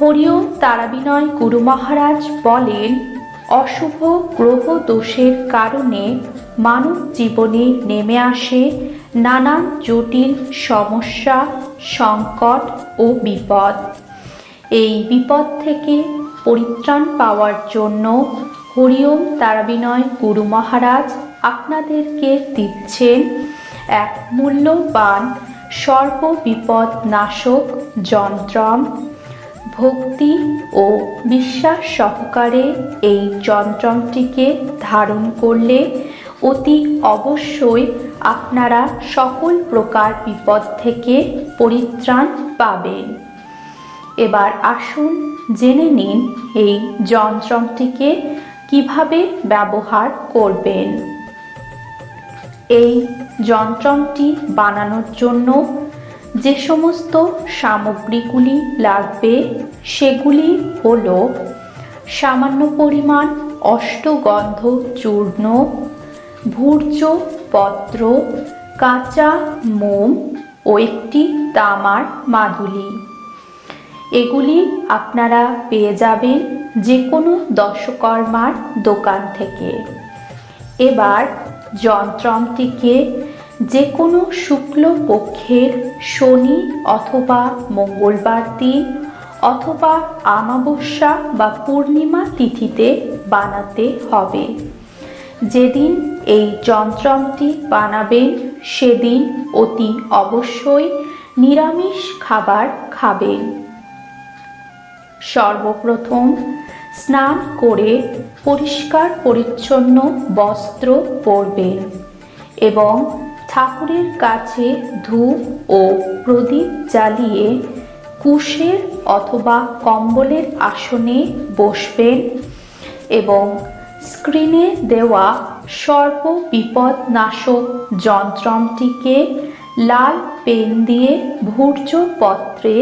হরিওম তারাবিনয় গুরু মহারাজ বলেন, অশুভ গ্রহ দোষের কারণে মানব জীবনে নেমে আসে নানান জটিল সমস্যা, সংকট ও বিপদ। এই বিপদ থেকে পরিত্রাণ পাওয়ার জন্য হরিওম তারাবিনয় গুরু মহারাজ আপনাদেরকে দিচ্ছেন এক মূল্যবান সর্ব বিপদ নাশক যন্ত্রম। ভক্তি ও বিশ্বাস সহকারে এই যন্ত্রমটিকে ধারণ করলে অতি অবশ্যই আপনারা সকল প্রকার বিপদ থেকে পরিত্রাণ পাবেন। এবার আসুন জেনে নিন এই যন্ত্রটিকে কীভাবে ব্যবহার করবেন। এই যন্ত্রটি বানানোর জন্য যে সমস্ত সামগ্রীগুলি লাগবে, সেগুলি হল সামান্য পরিমাণ অষ্টগন্ধ চূর্ণ ভূর্য পত্র, কাঁচা মোম ও একটি তামার মাদুলি। এগুলি আপনারা পেয়ে যাবেন যে কোনো দশকর্মার দোকান থেকে। এবার যন্ত্রটিকে যে কোনো শুক্ল পক্ষের শনি অথবা মঙ্গলবার দিন অথবা আমাবস্যা বা পূর্ণিমা তিথিতে বানাতে হবে। যেদিন এই যন্ত্রটি বানাবেন, সেদিন অতি অবশ্যই নিরামিষ খাবার খাবেন। সর্বপ্রথম স্নান করে পরিষ্কার পরিচ্ছন্ন বস্ত্র পরবেন এবং ঠাকুরের কাছে ধূপ ও প্রদীপ জ্বালিয়ে কুশের অথবা কম্বলের আসনে বসবেন এবং স্ক্রিনে দেওয়া সর্ব বিপদ নাশক যন্ত্রটিকে লাল পেন দিয়ে ভূর্য পত্রে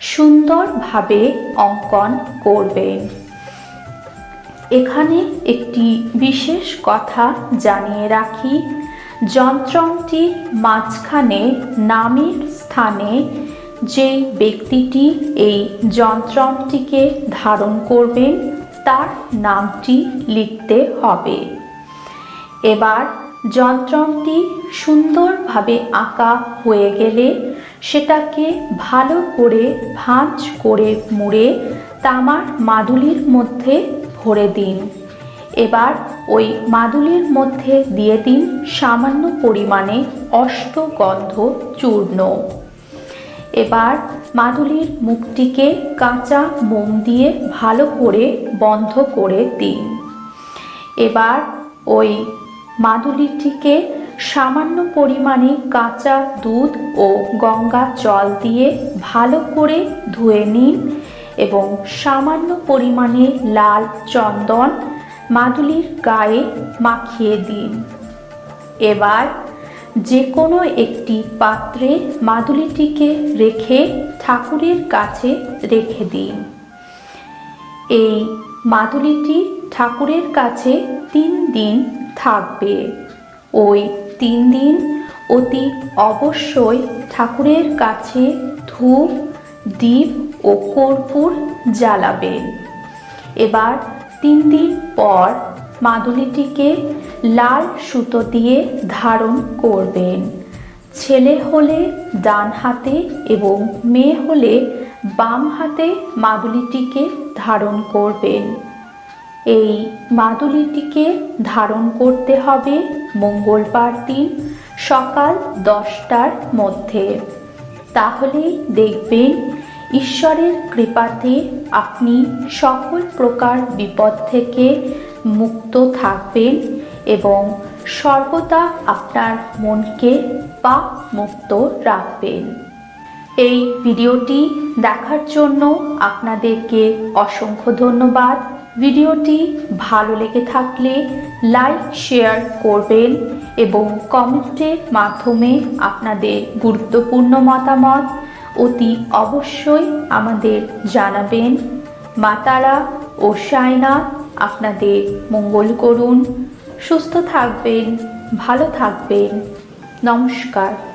সুন্দরভাবে অঙ্কন করবেন। এখানে একটি বিশেষ কথা জানিয়ে রাখি। যন্ত্রটির মাঝখানে নামের স্থানে যেই ব্যক্তিটি এই যন্ত্রটিকে ধারণ করবেন, তার নামটি লিখতে হবে। এবার যন্ত্রটি সুন্দরভাবে আঁকা হয়ে গেলে সেটাকে ভালো করে ভাঁজ করে মুড়ে তামার মাদুলির মধ্যে ভরে দিন। এবার ওই মাদুলির মধ্যে দিয়ে দিন সামান্য পরিমাণে অষ্টগন্ধ চূর্ণ। এবার মাদুলির মুখটিকে কাঁচা মোম দিয়ে ভালো করে বন্ধ করে দিন। এবার ওই মাদুলিটিকে সামান্য পরিমাণে কাঁচা দুধ ও গঙ্গা জল দিয়ে ভালো করে ধুয়ে নিন এবং সামান্য পরিমাণে লাল চন্দন মাদুলির গায়ে মাখিয়ে দিন। এবার যে কোনো একটি পাত্রে মাদুলিটিকে রেখে ঠাকুরের কাছে রেখে দিন। এই মাদুলিটি ঠাকুরের কাছে তিন দিন থাকবে। ওই তিন দিন অতি অবশ্যই ঠাকুরের কাছে ধূপ দ্বীপ ও কর্পূর জ্বালাবেন। এবার তিন দিন পর মাদুলিটিকে লাল সুতো দিয়ে ধারণ করবেন। ছেলে হলে ডান হাতে এবং মেয়ে হলে বাম হাতে মাদুলিটিকে ধারণ করবেন। এই মাদুলিটিকে ধারণ করতে হবে মঙ্গলবার দিন সকাল দশটার মধ্যে। তাহলেই দেখবেন ঈশ্বরের কৃপাতে আপনি সকল প্রকার বিপদ থেকে মুক্ত থাকবেন এবং সর্বদা আপনার মনকে পাপ মুক্ত রাখবেন। এই ভিডিওটি দেখার জন্য আপনাদেরকে অসংখ্য ধন্যবাদ। ভিডিওটি ভালো লেগে থাকলে লাইক, শেয়ার করবেন এবং কমেন্টের মাধ্যমে আপনাদের গুরুত্বপূর্ণ মতামত অতি অবশ্যই আমাদের জানাবেন। মাতারা ও সায়না আপনাদের মঙ্গল করুন। সুস্থ থাকবেন, ভালো থাকবেন। নমস্কার।